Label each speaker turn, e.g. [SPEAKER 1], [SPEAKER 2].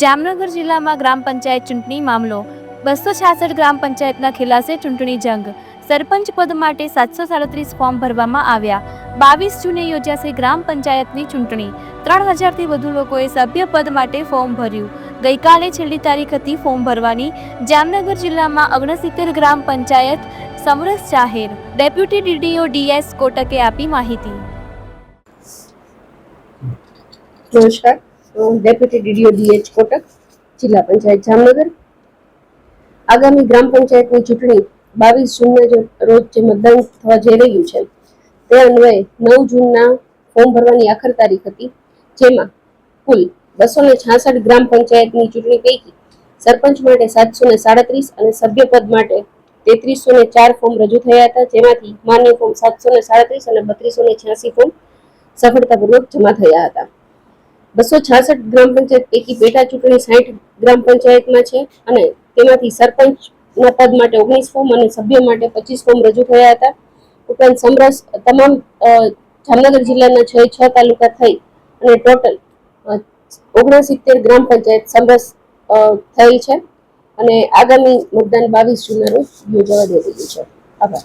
[SPEAKER 1] જામનગર જિલ્લામાં ગ્રામ પંચાયત ચૂંટણી મામલો. બસો છાસઠ ગ્રામ પંચાયતના ખિલાસે ચૂંટણી જંગ. સરપંચ પદ માટે સાતસો સાડત્રીસ ફોર્મ ભરવામાં આવ્યા. બાવીસ જૂને યોજાશે ગ્રામ પંચાયતની ચૂંટણી. ત્રણ હજારથી વધુ લોકોએ સભ્ય પદ માટે ફોર્મ ભર્યું. ગઈકાલે છેલ્લી તારીખ હતી ફોર્મ ભરવાની. જામનગર જિલ્લામાં ઓગણસિત્તેર ગ્રામ પંચાયત સમરસ જાહેર. ડેપ્યુટી ડીડીઓ ડીએસ કોટકે આપી માહિતી.
[SPEAKER 2] નમસ્કાર. ડેપ્યુટી ડીડીઓ ડીએચ કોટક, જિલ્લા પંચાયત જામનગર. આગામી ગ્રામ પંચાયતની ચૂંટણી બાવીસ જૂનના રોજ જે મતદાન થવા જઈ રહ્યું છે, તે અન્વયે નવ જૂનના ફોર્મ ભરવાની આખર તારીખ હતી, જેમાં કુલ બસો ને છાસઠ ગ્રામ પંચાયતની ચૂંટણી પૈકી સરપંચ માટે સાતસો ને સાડત્રીસ અને સભ્ય પદ માટે તેત્રીસો ને ચાર ફોર્મ રજૂ થયા હતા, જેમાંથી માન્ય ફોર્મ સાતસો ને સાડત્રીસ અને બત્રીસો ને છ્યાસી ફોર્મ સફળતાપૂર્વક જમા થયા હતા. બસો છાસઠ ગ્રામ પંચાયત પૈકી પેટા ચૂંટણી સાઠ ગ્રામ પંચાયતમાં છે અને તેમાંથી સરપંચના પદ માટે ઓગણીસ ફોર્મ અને સભ્ય માટે પચીસ ફોર્મ રજૂ થયા હતા. ઉપરાંત સમરસ તમામ જામનગર જિલ્લાના છ છ તાલુકા થઈ અને ટોટલ ઓગણસિત્તેર ગ્રામ પંચાયત સમરસ થઈ છે. અને આગામી મતદાન બાવીસ જૂનના રોજ યોજાવા જઈ રહ્યું છે. આભાર.